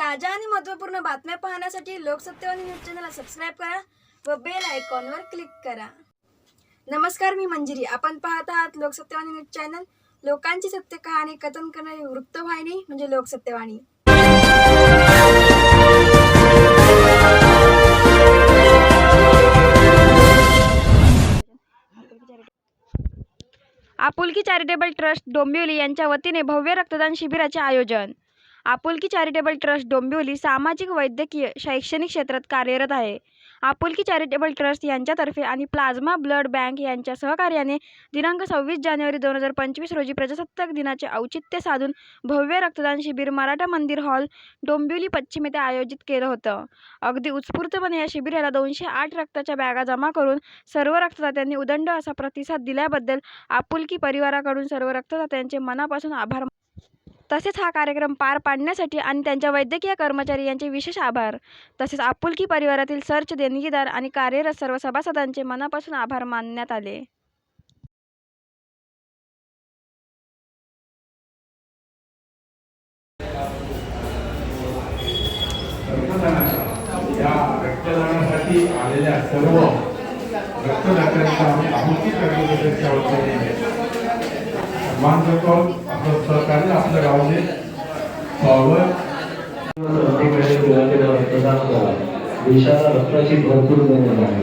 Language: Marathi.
ताज्या आणि महत्त्वपूर्ण बातम्या पाहण्यासाठी लोकसत्यवाणी न्यूज चॅनलला सबस्क्राईब करा व बेल आयकॉनवर क्लिक करा. नमस्कार मी मंजिरी. आपण पाहत आहात लोकसत्यवाणी न्यूज चॅनल. लोकांची सत्य कहाणी कथन करणारी वृत्तवाहिनी म्हणजे लोकसत्यवाणी. आपुलकी चॅरिटेबल ट्रस्ट डोंबिवली यांच्या वतीने भव्य रक्तदान शिबिराचे आयोजन. आपुलकी चॅरिटेबल ट्रस्ट डोंबिवली सामाजिक वैद्यकीय शैक्षणिक क्षेत्रात कार्यरत आहे. आपुलकी चॅरिटेबल ट्रस्ट यांच्यातर्फे आणि प्लाझ्मा ब्लड बँक यांच्या सहकार्याने दिनांक सव्वीस जानेवारी दोन हजार पंचवीस रोजी प्रजासत्ताक दिनाचे औचित्य साधून भव्य रक्तदान शिबिर मराठा मंदिर हॉल डोंबिवली पश्चिम येथे आयोजित केलं होतं. अगदी उत्स्फूर्तपणे या शिबिराला दोनशे आठ रक्ताच्या बॅगा जमा करून सर्व रक्तदात्यांनी उदंड असा प्रतिसाद दिल्याबद्दल आपुलकी परिवाराकडून सर्व रक्तदात्यांचे मनापासून आभार तसेच हा कार्यक्रम पार पाडण्यासाठी आणि त्यांच्या वैद्यकीय कर्मचारी यांचे विशेष आभार. तसेच आपुलकी परिवारातील सर्च देणगीदार आणि कार्यरत सर्व सभासदांचे मनापासून आभार मानण्यात आले. रक्तदानासाठी आलेल्या सर्व रक्तदात्यांचा आम्ही आहुती करण्याच्या वतीने सन्मान करतो. आपलं सहकार्य आपल्या गावाने स्वागत प्रत्येकाने रक्तदान देशाला रक्ताची भरपूर गरज आहे.